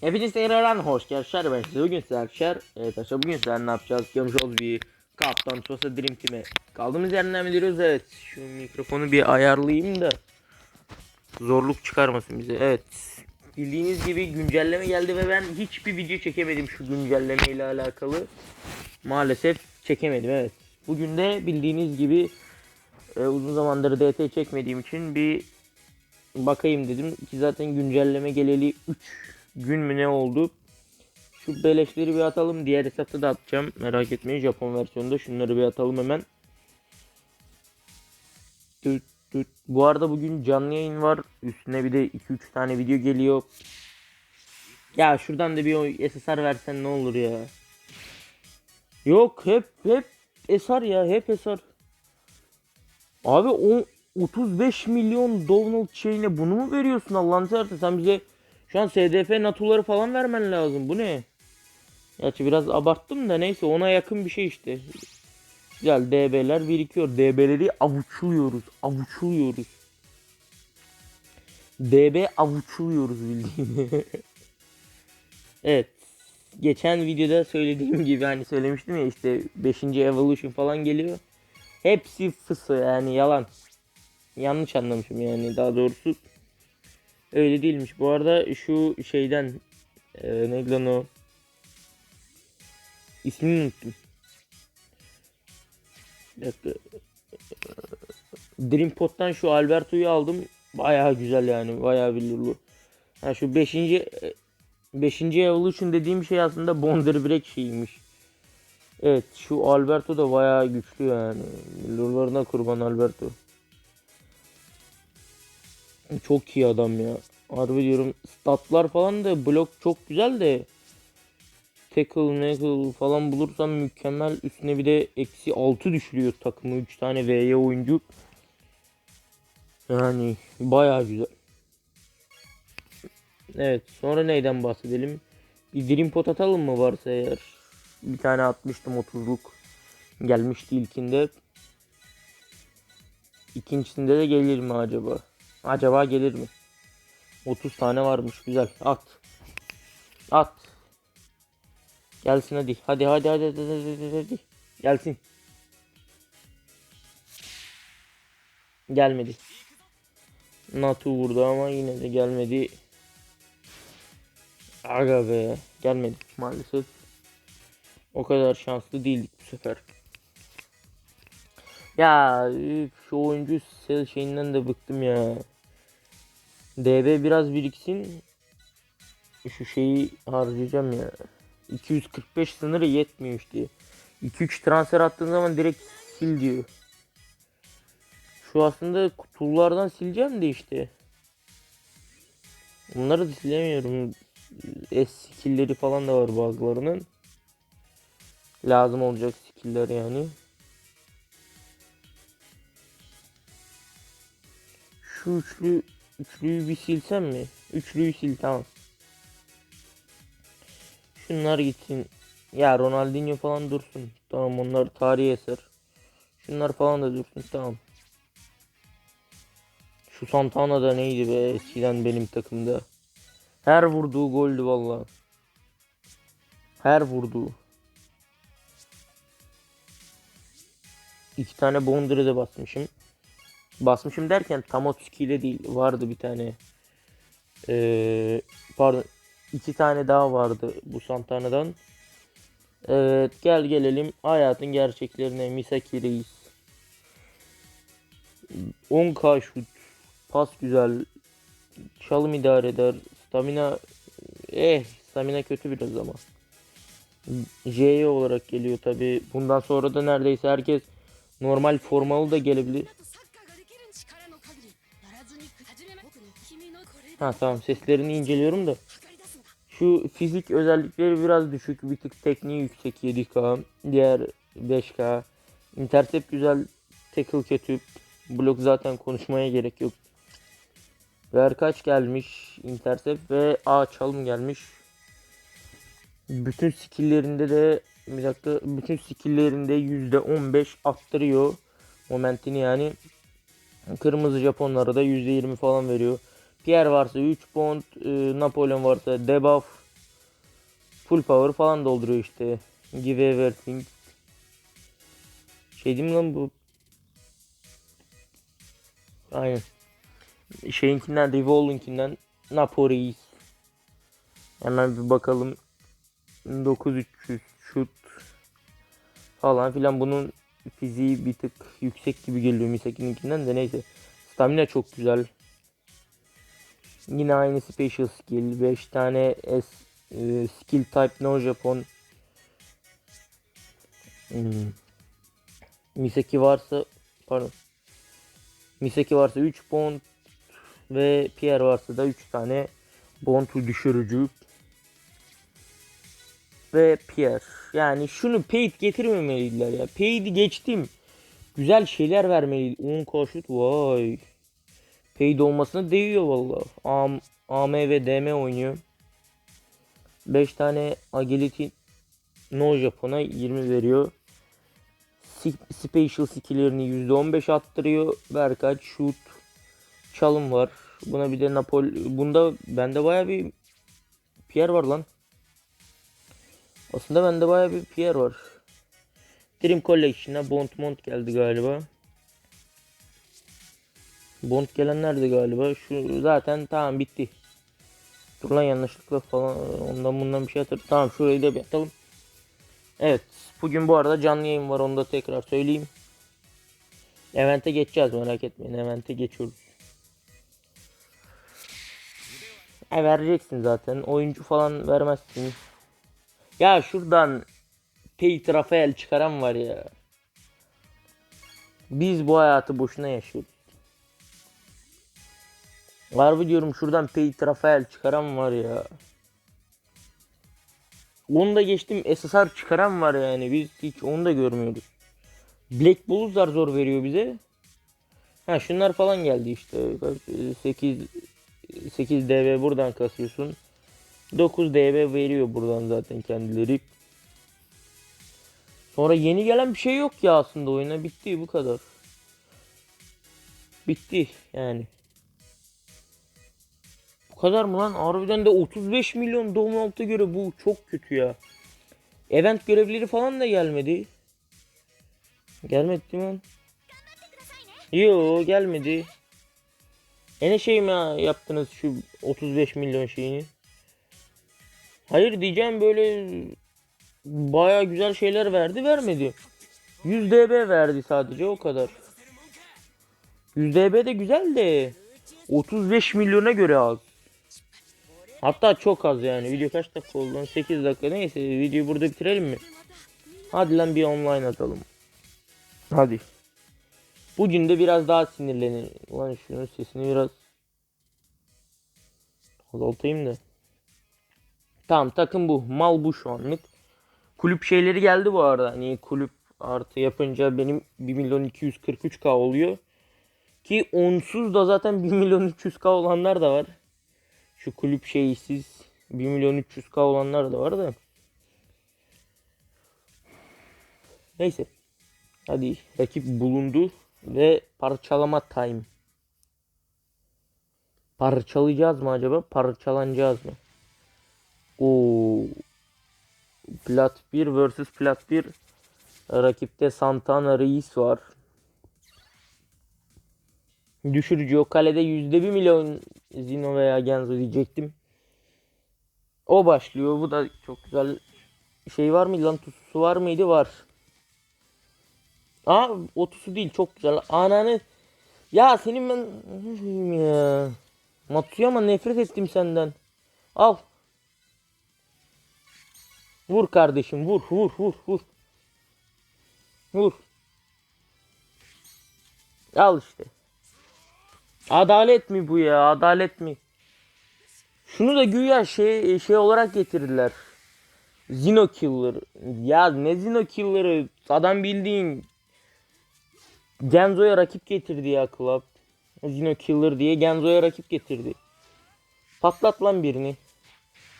Hepiniz tekrardan hoş geldiniz. Ben size bugün sizler. Evet arkadaşlar bugün sizler ne yapacağız? Görmüş olduğunuz bir Kaptan Tosa Dream Team'e kaldığımız yerden gidiyoruz? Evet. Şu mikrofonu bir ayarlayayım da zorluk çıkarmasın bize. Evet. Bildiğiniz gibi güncelleme geldi ve ben hiçbir video çekemedim şu güncelleme ile alakalı. Maalesef çekemedim evet. Bugün de bildiğiniz gibi e, uzun zamandır DT çekmediğim için bir bakayım dedim ki zaten güncelleme geleli 3 gün mü ne oldu? Şu beleşleri bir atalım. Diğer hesapta da atacağım. Merak etmeyin Japon versiyonunda şunları bir atalım hemen. Tüt tüt. Bu arada bugün canlı yayın var. Üstüne bir de 2-3 tane video geliyor. Ya şuradan da bir SSR versen ne olur ya. Yok hep hep SR ya hep SR. Abi o 35 milyon Donald şeyine bunu mu veriyorsun Allah'ını seversen sen bize şu an SDF natuları falan vermen lazım bu ne? Gerçi biraz abarttım da neyse ona yakın bir şey işte. Güzel DB'ler birikiyor. DB'leri avuçluyoruz. Avuçluyoruz. DB avuçluyoruz bildiğin. evet. Geçen videoda söylediğim gibi hani söylemiştim ya işte 5. Evolution falan geliyor. Hepsi fısı yani yalan. Yanlış anlamışım yani daha doğrusu. Öyle değilmiş. Bu arada şu şeyden e, neydi lan o? İsmini unuttum. Bir dakika. Dream Pot'tan şu Alberto'yu aldım. Bayağı güzel yani. Bayağı billurlu. Ha şu 5. 5. Evolution dediğim şey aslında Bonder Break şeyiymiş. Evet şu Alberto da bayağı güçlü yani. Billurlarına kurban Alberto. Çok iyi adam ya. Harbi diyorum statlar falan da blok çok güzel de tackle nackle falan bulursam mükemmel. Üstüne bir de eksi 6 düşürüyor takımı. 3 tane V'ye oyuncu. Yani bayağı güzel. Evet sonra neyden bahsedelim? Bir dream pot atalım mı varsa eğer? Bir tane atmıştım 30'luk gelmişti ilkinde. İkincisinde de gelir mi acaba acaba gelir mi 30 tane varmış güzel at at Gelsin hadi. Hadi hadi hadi hadi hadi, hadi, hadi. Gelsin. Gelmedi. Natu vurdu ama yine de gelmedi. Aga be. Gelmedi maalesef. O kadar şanslı değildik bu sefer. Ya şu oyuncu şeyinden de bıktım ya. DB biraz biriksin. Şu şeyi harcayacağım ya. 245 sınırı yetmiyor işte. 2-3 transfer attığın zaman direkt sil diyor. Şu aslında kutulardan sileceğim de işte. Bunları da silemiyorum. S skill'leri falan da var bazılarının. Lazım olacak skill'ler yani. Şu üçlü üçlüyü bir silsem mi? Üçlüyü sil tamam. Şunlar gitsin. Ya Ronaldinho falan dursun. Tamam onlar tarihi eser. Şunlar falan da dursun tamam. Şu Santana da neydi be eskiden benim takımda. Her vurduğu goldü valla. Her vurduğu. İki tane Bondur'u da basmışım. Basmışım derken Tamotsuki ile değil. Vardı bir tane. Ee, pardon iki tane daha vardı bu Santana'dan. Evet gel gelelim hayatın gerçeklerine Misaki Reis. 10k şut. Pas güzel. Çalım idare eder. Stamina eh stamina kötü biraz ama. J olarak geliyor tabi. Bundan sonra da neredeyse herkes normal formalı da gelebilir. Ha tamam seslerini inceliyorum da. Şu fizik özellikleri biraz düşük. Bir tık tekniği yüksek 7K. Diğer 5K. Intercept güzel. Tackle kötü. Blok zaten konuşmaya gerek yok. Verkaç gelmiş. Intercept ve A çalım gelmiş. Bütün skilllerinde de bir dakika bütün skilllerinde %15 arttırıyor momentini yani. Kırmızı Japonlara da %20 falan veriyor. Pierre varsa 3 bond, e, Napolyon varsa debuff, Full power falan dolduruyor işte. Give everything. Şey değil lan bu? Aynen. Şeyinkinden, Revolving'inden Napoleis. Hemen bir bakalım. 9300 şut falan filan bunun fiziği bir tık yüksek gibi geliyor Misaki'ninkinden de neyse. Stamina çok güzel. Yine aynı special skill. 5 tane S, e, skill type no Japon. Hmm. Misaki varsa pardon. Misaki varsa 3 bond ve Pierre varsa da 3 tane bond düşürücü ve Pierre. Yani şunu paid getirmemeliydiler ya. Paid'i geçtim. Güzel şeyler vermeliydi. 10 koşut vay. Paid olmasına değiyor valla. AM, AM ve DM oynuyor. 5 tane agility no Japon'a 20 veriyor. Special skill'lerini %15 attırıyor. Berkaç shoot çalım var. Buna bir de Napol bunda bende baya bir Pierre var lan. Aslında bende baya bir Pierre var. Dream Collection'a Bond Mont geldi galiba. Bond gelen nerede galiba? Şu zaten tamam bitti. Dur lan yanlışlıkla falan ondan bundan bir şey hatır. Tamam şurayı da bir atalım. Evet. Bugün bu arada canlı yayın var onu da tekrar söyleyeyim. Event'e geçeceğiz merak etmeyin. Event'e geçiyoruz. E vereceksin zaten. Oyuncu falan vermezsin. Ya şuradan Peyt Rafael çıkaran var ya. Biz bu hayatı boşuna yaşıyoruz. Harbi diyorum şuradan Peyt Rafael çıkaran var ya. Onu da geçtim SSR çıkaran var yani biz hiç onu da görmüyoruz. Black Bulls'lar zor veriyor bize. Ha şunlar falan geldi işte. 8 8 DB buradan kasıyorsun. 9 DB veriyor buradan zaten kendileri. Sonra yeni gelen bir şey yok ya aslında oyuna bitti bu kadar. Bitti yani. Bu kadar mı lan? Harbiden de 35 milyon Donald'a göre bu çok kötü ya. Event görevleri falan da gelmedi. Gelmedi değil mi? Yo gelmedi. Ene şey mi ya yaptınız şu 35 milyon şeyini? Hayır diyeceğim böyle baya güzel şeyler verdi vermedi. 100 DB verdi sadece o kadar. 100 DB de güzel de 35 milyona göre az. Hatta çok az yani. Video kaç dakika oldu? lan? 8 dakika. Neyse videoyu burada bitirelim mi? Hadi lan bir online atalım. Hadi. Bugün de biraz daha sinirlenin. Ulan şunun sesini biraz azaltayım da. Tamam takım bu. Mal bu şu anlık. Kulüp şeyleri geldi bu arada. Hani kulüp artı yapınca benim 1 milyon 243k oluyor. Ki onsuz da zaten 1 milyon 300k olanlar da var. Şu kulüp şeysiz 1 milyon 300k olanlar da var da. Neyse. Hadi rakip bulundu ve parçalama time. Parçalayacağız mı acaba? Parçalanacağız mı? O Plat 1 vs Plat 1 rakipte Santana Reis var. Düşürücü o kalede %1 milyon Zino veya Genzo diyecektim. O başlıyor. Bu da çok güzel şey var mıydı lan? Tutusu var mıydı? Var. Aa otusu değil çok güzel. Ananı ya senin ben ya. Matsuyama nefret ettim senden. Al. Vur kardeşim vur vur vur vur. Vur. Al işte. Adalet mi bu ya? Adalet mi? Şunu da güya şey şey olarak getirdiler. Zino Killer. Ya ne Zino Killer'ı? Adam bildiğin Genzo'ya rakip getirdi ya Club. Zino Killer diye Genzo'ya rakip getirdi. Patlat lan birini.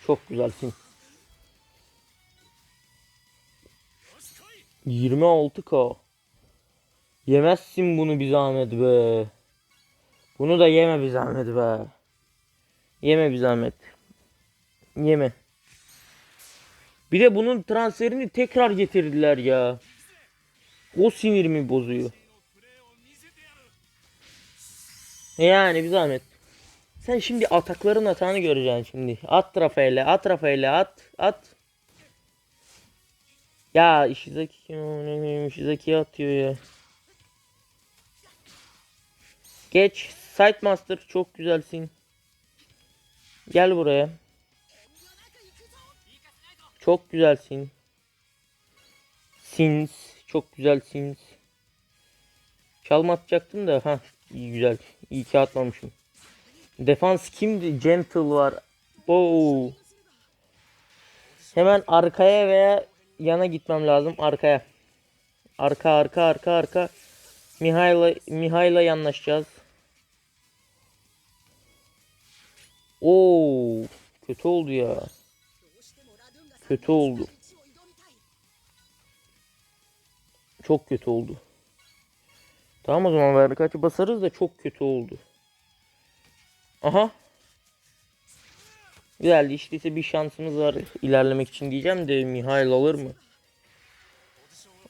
Çok güzelsin. 26k. Yemezsin bunu bir zahmet be. Bunu da yeme bir zahmet be. Yeme bir zahmet. Yeme. Bir de bunun transferini tekrar getirdiler ya. O sinirimi bozuyor. Yani bir zahmet. Sen şimdi atakların atağını göreceksin şimdi. At Rafael'e, at Rafael'e, at, at. Ya Ishizaki kim koyayım? Ishizaki atıyor ya. Geç. Sidemaster çok güzelsin. Gel buraya. Çok güzelsin. Sins. Çok güzelsiniz. Çalma atacaktım da. ha iyi güzel. İyi ki atmamışım. Defans kimdi? Gentle var. Oo. Hemen arkaya veya yana gitmem lazım. Arkaya. Arka arka arka arka. Mihail'la Mihail'la yanlaşacağız. Oo, kötü oldu ya. Kötü oldu. Çok kötü oldu. Tamam o zaman ver kaçı basarız da çok kötü oldu. Aha. Güzeldi işte ise bir şansımız var ilerlemek için diyeceğim de Mihail alır mı?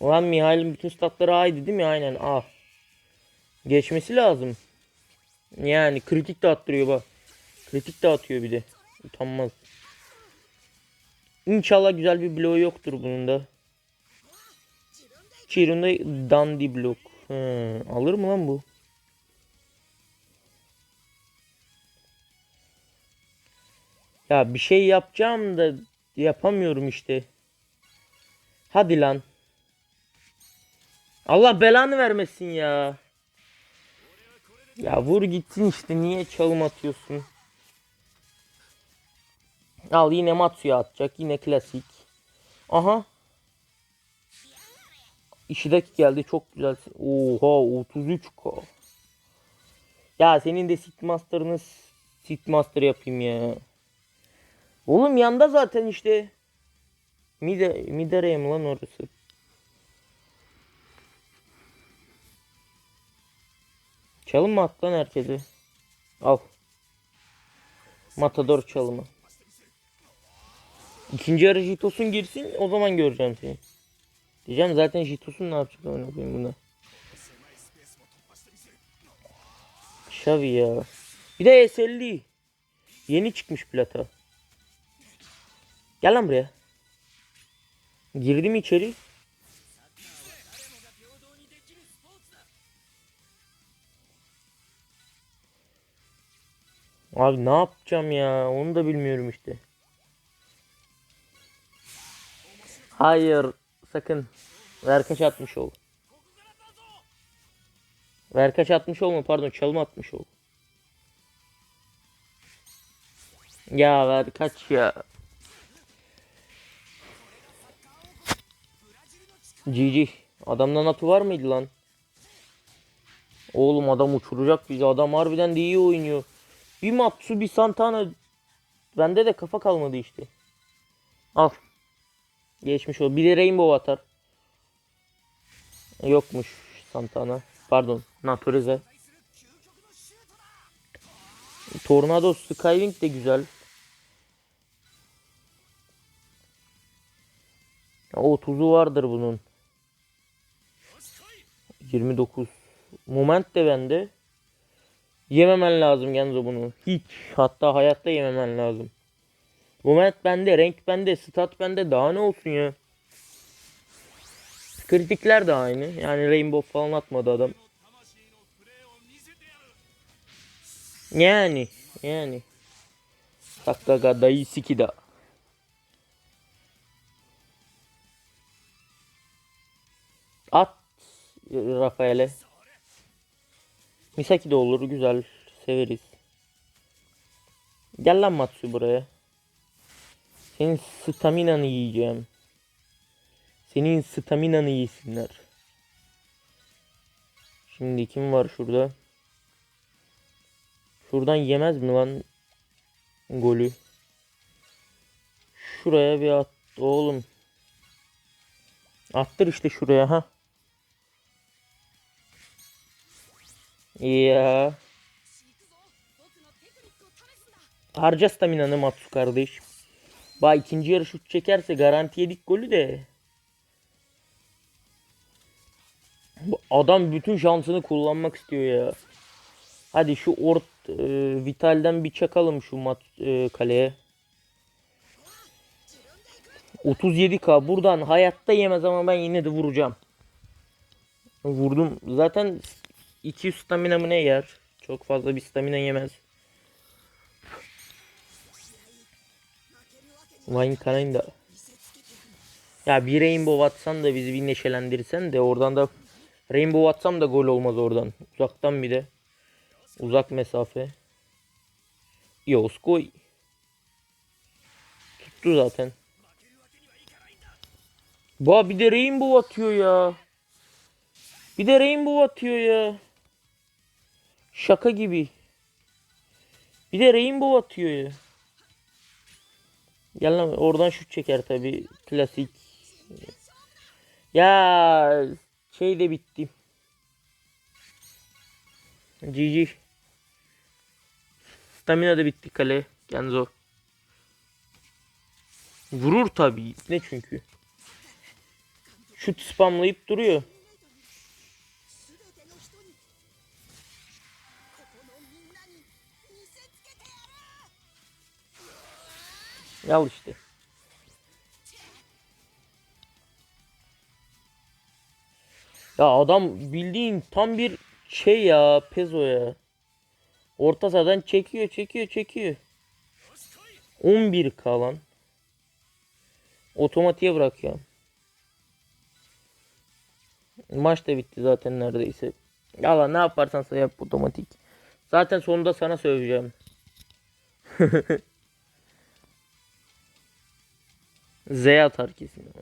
Ulan Mihail'in bütün statları A'ydı değil mi? Aynen A. Geçmesi lazım. Yani kritik de attırıyor bak. Kritik de atıyor bir de. Utanmaz. İnşallah güzel bir bloğu yoktur bunun da. Chiron'da dandy blok. Alır mı lan bu? Ya bir şey yapacağım da yapamıyorum işte. Hadi lan. Allah belanı vermesin ya. Ya vur gitsin işte niye çalım atıyorsun? Al yine Matsu'ya atacak yine klasik. Aha. İşideki geldi çok güzel. Oha 33k. Ya senin de Seedmaster'ını Seedmaster yapayım ya. Oğlum yanda zaten işte. Mide, Midere mi lan orası? Çalım mı at herkese? Al. Matador çalımı. İkinci yarı Jitos'un girsin o zaman göreceğim seni. Diyeceğim zaten Jitos'un ne yapacak amına koyayım buna. Xavi ya. Bir de S50. Yeni çıkmış plata. Gel lan buraya. Girdim içeri. Abi ne yapacağım ya? Onu da bilmiyorum işte. Hayır. Sakın. Ver kaç atmış ol. Ver kaç atmış olma pardon çalım atmış ol. Ya ver kaç ya. GG. Adamda natu var mıydı lan? Oğlum adam uçuracak bizi. Adam harbiden de iyi oynuyor. Bir Matsu bir Santana. Bende de kafa kalmadı işte. Al. Geçmiş o. Bir Rainbow atar. Yokmuş Santana. Pardon. Naturize. Tornado Skywing de güzel. O tuzu vardır bunun. 29. Moment de bende. Yememen lazım Genzo bunu. Hiç. Hatta hayatta yememen lazım. Moment bende, renk bende, stat bende. Daha ne olsun ya. Kritikler de aynı. Yani Rainbow falan atmadı adam. Yani. Yani. Sakaga Daisiki da. At Rafael'e. Misaki de olur. Güzel. Severiz. Gel lan Matsu buraya. Senin staminanı yiyeceğim. Senin staminanı yesinler. Şimdi kim var şurada? Şuradan yemez mi lan golü? Şuraya bir at oğlum. Attır işte şuraya ha. Ya. Harca staminanı Matsu kardeş. Bak ikinci yarı şut çekerse garanti yedik golü de. Bu Adam bütün şansını kullanmak istiyor ya. Hadi şu ort e, Vital'den bir çakalım şu mat e, kaleye. 37k buradan hayatta yemez ama ben yine de vuracağım. Vurdum. Zaten 200 stamina mı ne yer? Çok fazla bir stamina yemez. Kanayım da. Ya bir rainbow atsan da bizi bir neşelendirsen de oradan da rainbow atsam da gol olmaz oradan. Uzaktan bir de. Uzak mesafe. Yoskoy. Tuttu zaten. Ba bir de rainbow atıyor ya. Bir de rainbow atıyor ya. Şaka gibi. Bir de rainbow atıyor ya. Gel oradan şut çeker tabi klasik. Ya şey de bitti. GG. Stamina da bitti kale. Genzo. Vurur tabi. Ne çünkü. Şut spamlayıp duruyor. やる Al işte. Ya adam bildiğin tam bir şey ya pezo ya. Orta sahadan çekiyor çekiyor çekiyor. 11 kalan. Otomatiğe bırak ya. Maç da bitti zaten neredeyse. Yala ne yaparsan yap otomatik. Zaten sonunda sana söyleyeceğim. Z atar kesin.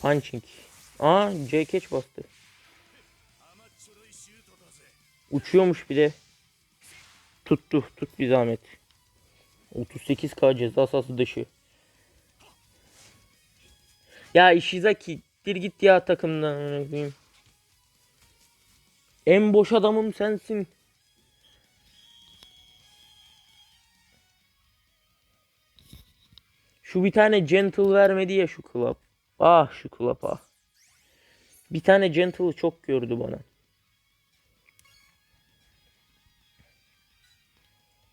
Punching. Aa C catch bastı. Uçuyormuş bir de. Tuttu. Tut bir zahmet. 38k ceza sahası dışı. Ya Ishizaki dir git ya takımdan. En boş adamım sensin. Şu bir tane gentle vermedi ya şu club. Ah şu club ah. Bir tane gentle çok gördü bana.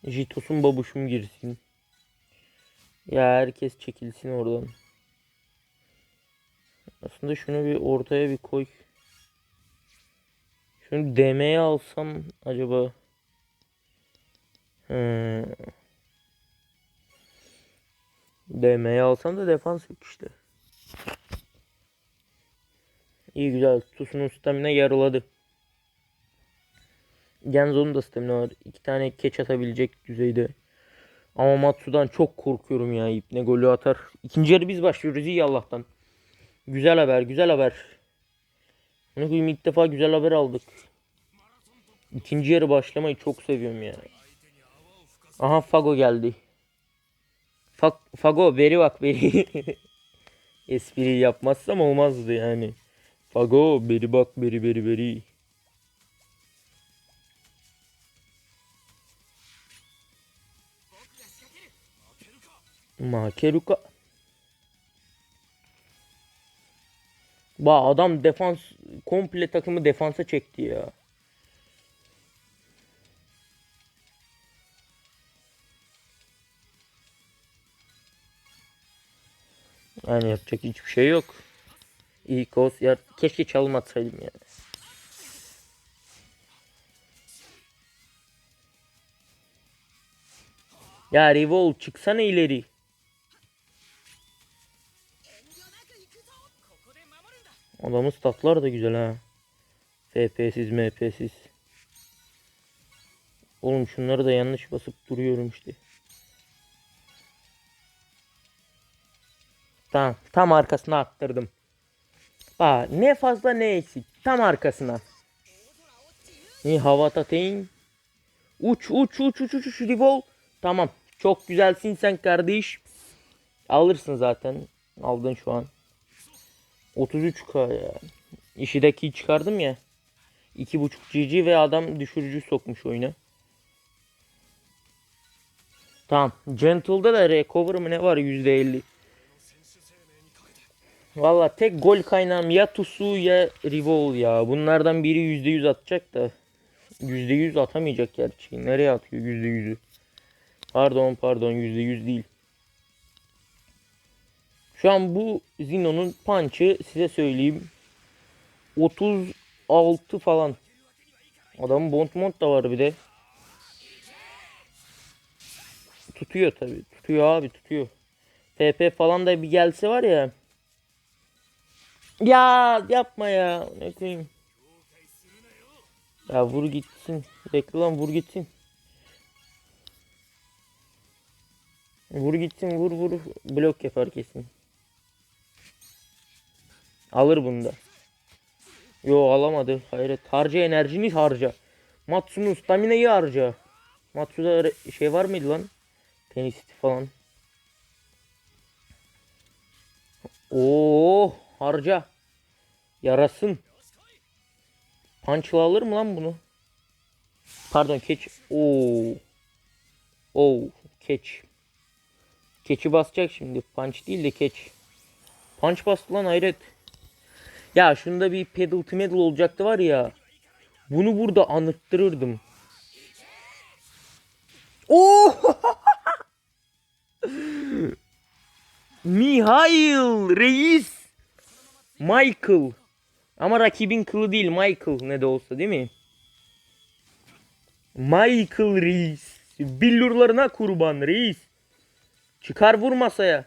Jitos'un babuşum girsin. Ya herkes çekilsin oradan. Aslında şunu bir ortaya bir koy. Şunu DM'ye alsam acaba. Hmm. DM'ye alsam da defans yok işte. İyi güzel. Tusun'un stamina yarıladı. Genzo'nun da stamina var. İki tane keç atabilecek düzeyde. Ama Matsu'dan çok korkuyorum ya. İpne golü atar. İkinci yarı biz başlıyoruz iyi Allah'tan. Güzel haber, güzel haber. Bunu koyayım ilk defa güzel haber aldık. İkinci yarı başlamayı çok seviyorum ya. Aha Fago geldi. Fago veri bak veri. Espri yapmazsam olmazdı yani. Fago beri bak beri beri beri. Makeruka. Ba adam defans komple takımı defansa çekti ya. Yani yapacak hiçbir şey yok. İyi koz ya keşke çalmatsaydım yani. Ya Revol çıksana ileri. Adamın statlar da güzel ha. FP'siz MP'siz. Oğlum şunları da yanlış basıp duruyorum işte. Tamam. Tam arkasına attırdım. Bak ne fazla ne eksik. Tam arkasına. Ne hava atayım. Uç uç uç uç uç uç rivol. Tamam. Çok güzelsin sen kardeş. Alırsın zaten. Aldın şu an. 33k ya. İşi de ki çıkardım ya. 2.5 GG ve adam düşürücü sokmuş oyuna. Tamam. Gentle'da da recover mı ne var %50. Valla tek gol kaynağım ya Tusu ya Rivol ya. Bunlardan biri %100 atacak da. %100 atamayacak gerçi. Nereye atıyor %100'ü? Pardon pardon %100 değil. Şu an bu Zino'nun punch'ı size söyleyeyim. 36 falan. Adamın bond mont da var bir de. Tutuyor tabi. Tutuyor abi tutuyor. PP falan da bir gelse var ya. Ya yapma ya. Ne koyayım. Ya vur gitsin. Bekle lan vur gitsin. Vur gitsin vur vur. Blok yapar kesin. Alır bunu da. Yo alamadı. Hayret. Harca enerjini harca. Matsu'nun stamina'yı harca. Matsu'da şey var mıydı lan? Tenisiti falan. Oo harca. Yarasın. Punch'la alır mı lan bunu? Pardon keç. Oo. Oo keç. Keçi basacak şimdi. Punch değil de keç. Punch bastı lan hayret. Ya şunda bir pedal to metal olacaktı var ya. Bunu burada anıttırırdım. Oo! Mihail reis. Michael. Ama rakibin kılı değil Michael ne de olsa değil mi? Michael reis. Billurlarına kurban reis. Çıkar vur masaya.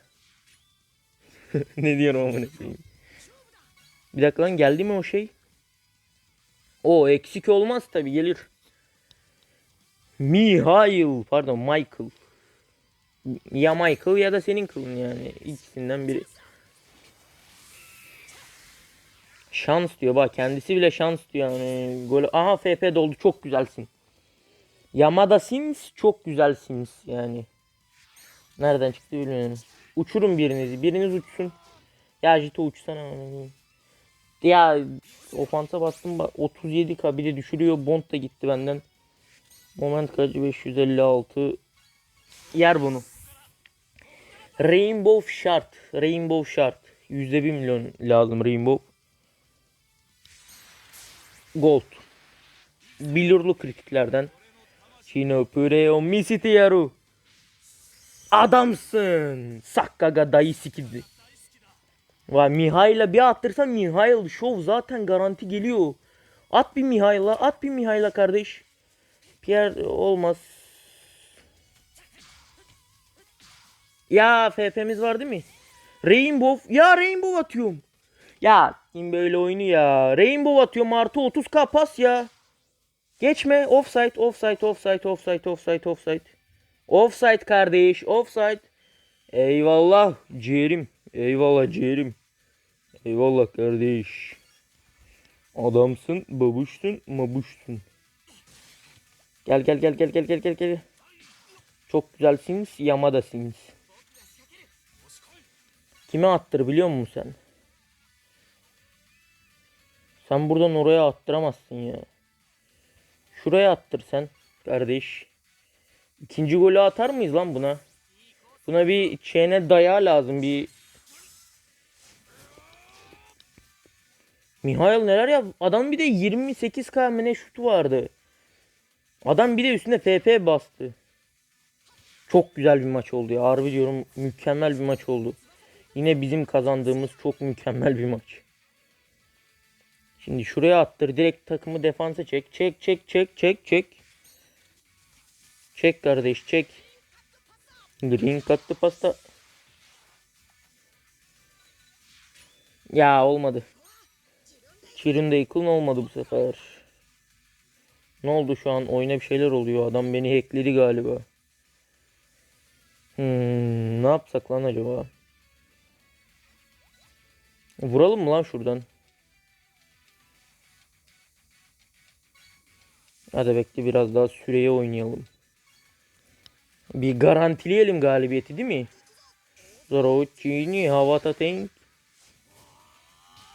ne diyorum amına koyayım. Bir dakika lan geldi mi o şey? O eksik olmaz tabi gelir. Mihail pardon Michael. Ya Michael ya da senin kılın yani. İkisinden biri. Şans diyor bak kendisi bile şans diyor yani. Gol aha FP doldu çok güzelsin. Yamada Sims çok güzelsiniz yani. Nereden çıktı bilmiyorum. Uçurun birinizi. Biriniz uçsun. Ya Jito uçsana. Ya ofansa bastım bak 37k bir de düşürüyor. Bond da gitti benden. Moment kaçı 556. Yer bunu. Rainbow Shard. Rainbow Shard. %1 milyon lazım Rainbow. Gold. Bilurlu kritiklerden. Chino Pureo Misitiyaru. Adamsın. Sakkaga dayı sikidi. Vay Mihail'a bir attırsan Mihail şov zaten garanti geliyor. At bir Mihail'a, at bir Mihail'a kardeş. Pierre olmaz. Ya FP'miz var değil mi? Rainbow. Ya Rainbow atıyorum. Ya kim böyle oyunu ya. Rainbow atıyorum artı 30k pas ya. Geçme. Offside, offside, offside, offside, offside, offside. Offside kardeş, offside. Eyvallah ciğerim. Eyvallah ciğerim. Eyvallah kardeş. Adamsın, babuşsun, mabuşsun. Gel gel gel gel gel gel gel gel. Çok güzelsiniz, yamadasınız. Kime attır biliyor musun sen? Sen buradan oraya attıramazsın ya. Şuraya attır sen kardeş. İkinci golü atar mıyız lan buna? Buna bir çene dayağı lazım bir. Mihail neler yap? Adam bir de 28k mı ne şutu vardı. Adam bir de üstüne FP bastı. Çok güzel bir maç oldu ya. Harbi diyorum mükemmel bir maç oldu. Yine bizim kazandığımız çok mükemmel bir maç. Şimdi şuraya attır. Direkt takımı defansa çek. Çek çek çek çek çek. Çek kardeş çek. Green kattı pasta. Ya olmadı. Çirinde yıkılın olmadı bu sefer. Ne oldu şu an? Oyuna bir şeyler oluyor. Adam beni hackledi galiba. Hmm, ne yapsak lan acaba? Vuralım mı lan şuradan? Hadi bekle biraz daha süreye oynayalım. Bir garantileyelim galibiyeti değil mi? Zorocini havata tank.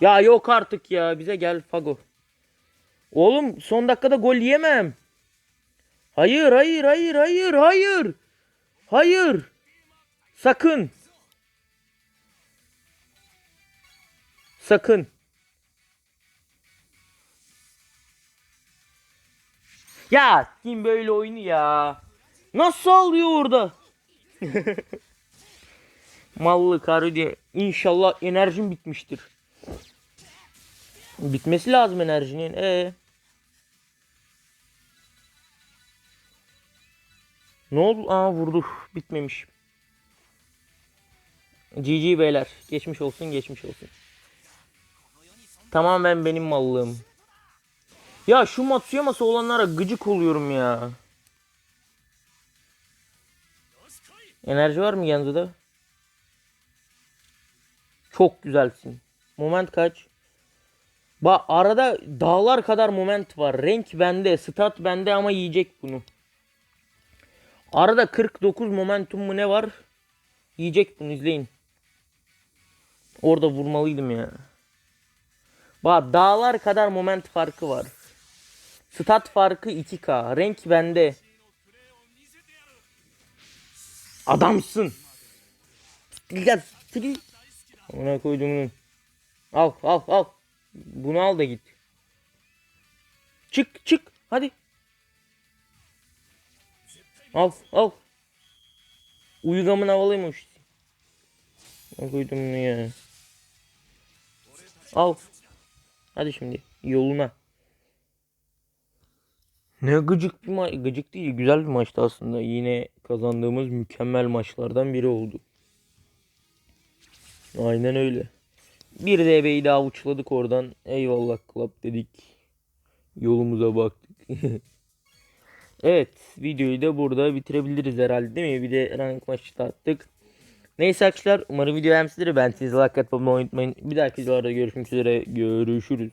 Ya yok artık ya bize gel Fago. Oğlum son dakikada gol yemem. Hayır hayır hayır hayır hayır. Hayır. Sakın. Sakın. Ya kim böyle oyunu ya? Nasıl alıyor orada? Mallı karı diye. İnşallah enerjim bitmiştir. Bitmesi lazım enerjinin. E. Ne oldu? Aa vurdu. Bitmemiş. GG beyler. Geçmiş olsun geçmiş olsun. Tamamen benim mallığım. Ya şu Matsuyama'sı olanlara gıcık oluyorum ya. Enerji var mı Genzo'da? Çok güzelsin. Moment kaç? Bak arada dağlar kadar moment var. Renk bende, stat bende ama yiyecek bunu. Arada 49 momentum mu ne var? Yiyecek bunu izleyin. Orada vurmalıydım ya. Bak dağlar kadar moment farkı var. Stat farkı 2K. Renk bende. Adamsın. Ya. Ona koydum Al al al. Bunu al da git. Çık çık hadi. Al al. Uyugamın havalıymış. Ne koydum bunu ya. Al. Hadi şimdi yoluna. Ne gıcık bir maç. Gıcık değil güzel bir maçtı aslında. Yine kazandığımız mükemmel maçlardan biri oldu. Aynen öyle. Bir DB'yi daha uçladık oradan. Eyvallah club dedik. Yolumuza baktık. evet videoyu da burada bitirebiliriz herhalde değil mi? Bir de rank maçı da attık. Neyse arkadaşlar umarım video beğenmişsinizdir. Ben sizi like atmayı unutmayın. Bir dahaki videolarda görüşmek üzere. Görüşürüz.